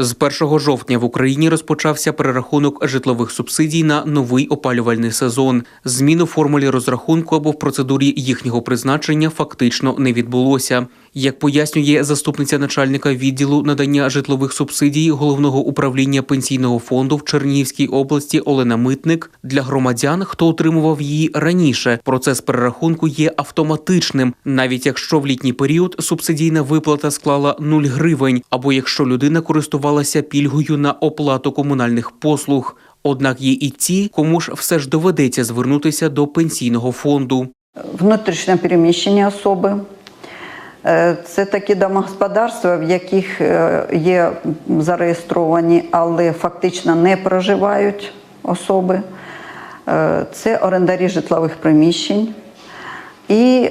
З 1 жовтня в Україні розпочався перерахунок житлових субсидій на новий опалювальний сезон. Змін у формулі розрахунку або в процедурі їхнього призначення фактично не відбулося. Як пояснює заступниця начальника відділу надання житлових субсидій головного управління пенсійного фонду в Чернігівській області Олена Митник, для громадян, хто отримував її раніше, процес перерахунку є автоматичним, навіть якщо в літній період субсидійна виплата склала 0 гривень, або якщо людина користувалася пільгою на оплату комунальних послуг. Однак є і ті, кому ж все ж доведеться звернутися до пенсійного фонду. Внутрішньо переміщені особи. Е, Це такі домогосподарства, в яких е, є зареєстровані, але фактично не проживають особи. Е, Це орендарі житлових приміщень. І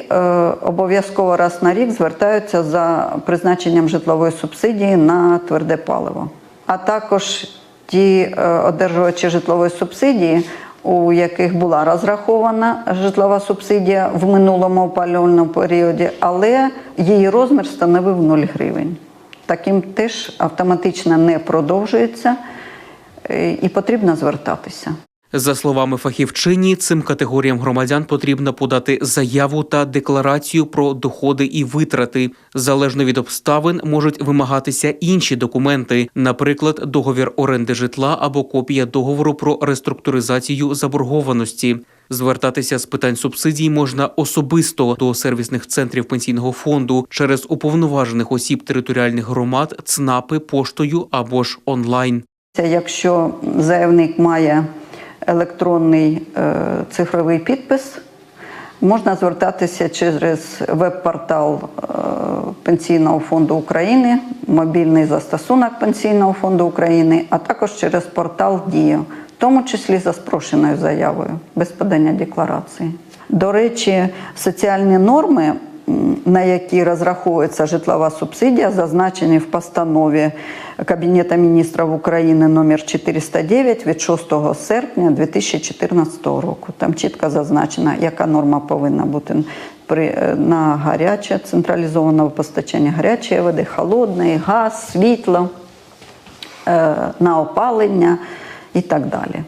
обов'язково раз на рік звертаються за призначенням житлової субсидії на тверде паливо. А також ті одержувачі житлової субсидії, у яких була розрахована житлова субсидія в минулому опалювальному періоді, але її розмір становив 0 гривень. Таким теж автоматично не продовжується е, і потрібно звертатися. За словами фахівчині, цим категоріям громадян потрібно подати заяву та декларацію про доходи і витрати. Залежно від обставин можуть вимагатися інші документи, наприклад, договір оренди житла або копія договору про реструктуризацію заборгованості. Звертатися з питань субсидій можна особисто до сервісних центрів пенсійного фонду через уповноважених осіб територіальних громад, ЦНАПи, поштою або ж онлайн. Якщо заявник має електронний е, цифровий підпис, можна звертатися через веб-портал е, Пенсійного фонду України, мобільний застосунок Пенсійного фонду України, а також через портал Дія, в тому числі за спрошеною заявою, без подання декларації. До речі, соціальні норми на які розраховується житлова субсидія, зазначені в постанові Кабінету міністрів України номер 409 від 6 серпня 2014 року. Там чітко зазначено, яка норма повинна бути при, е, на гаряче централізованого постачання гарячої води, холодної, газ, світло, е, на опалення і так далі.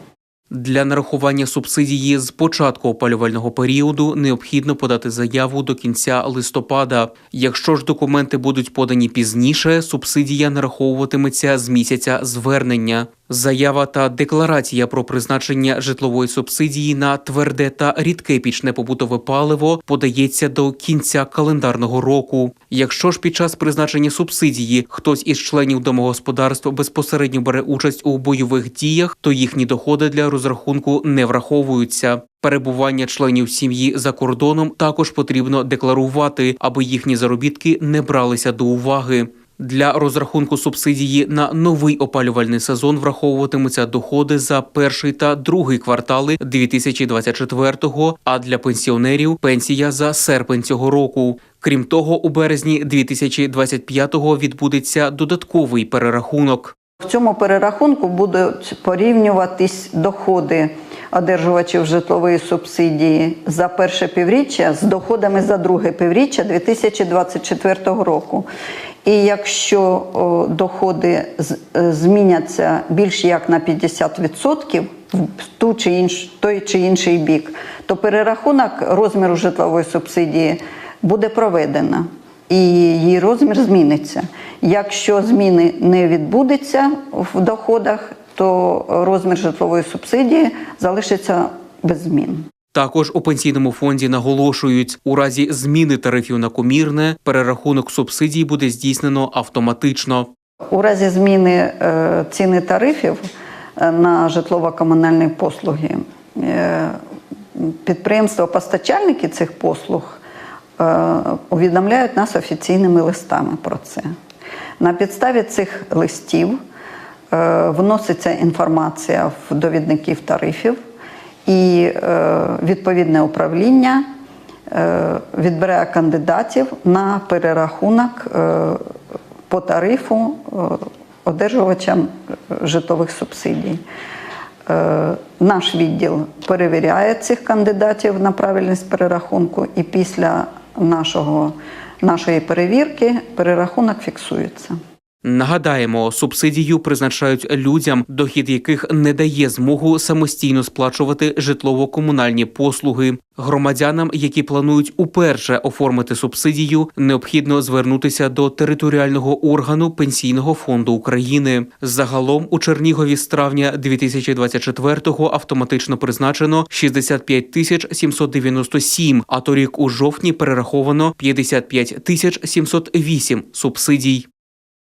Для нарахування субсидії з початку опалювального періоду необхідно подати заяву до кінця листопада. Якщо ж документи будуть подані пізніше, субсидія нараховуватиметься з місяця звернення. Заява та декларація про призначення житлової субсидії на тверде та рідке пічне побутове паливо подається до кінця календарного року. Якщо ж під час призначення субсидії хтось із членів домогосподарства безпосередньо бере участь у бойових діях, то їхні доходи для розрахунку не враховуються. Перебування членів сім'ї за кордоном також потрібно декларувати, аби їхні заробітки не бралися до уваги. Для розрахунку субсидії на новий опалювальний сезон враховуватимуться доходи за перший та другий квартали 2024-го, а для пенсіонерів пенсія за серпень цього року. Крім того, у березні 2025-го відбудеться додатковий перерахунок. В цьому перерахунку будуть порівнюватись доходи одержувачів житлової субсидії за перше півріччя з доходами за друге півріччя 2024 року. І якщо доходи е, зміняться більш як на 50% в ту чи інш, той чи інший бік, то перерахунок розміру житлової субсидії буде проведено і її розмір зміниться. Якщо зміни не відбудеться в доходах, то розмір житлової субсидії залишиться без змін. Також у пенсійному фонді наголошують, у разі зміни тарифів на комірне перерахунок субсидій буде здійснено автоматично. У разі зміни е, ціни тарифів е, на житлово-комунальні послуги е, підприємства-постачальники цих послуг увідомляють нас офіційними листами про це. На підставі цих листів вноситься інформація в довідників тарифів, і е, відповідне управління е, відбирає кандидатів на перерахунок е, по тарифу одержувачам житлових субсидій. Наш відділ перевіряє цих кандидатів на правильність перерахунку, і після нашого, нашої перевірки перерахунок фіксується. Нагадаємо, субсидію призначають людям, дохід яких не дає змогу самостійно сплачувати житлово-комунальні послуги. Громадянам, які планують уперше оформити субсидію, необхідно звернутися до територіального органу Пенсійного фонду України. Загалом у Чернігові з травня 2024-го автоматично призначено 65 тисяч 797, а торік у жовтні перераховано 55 тисяч 708 субсидій.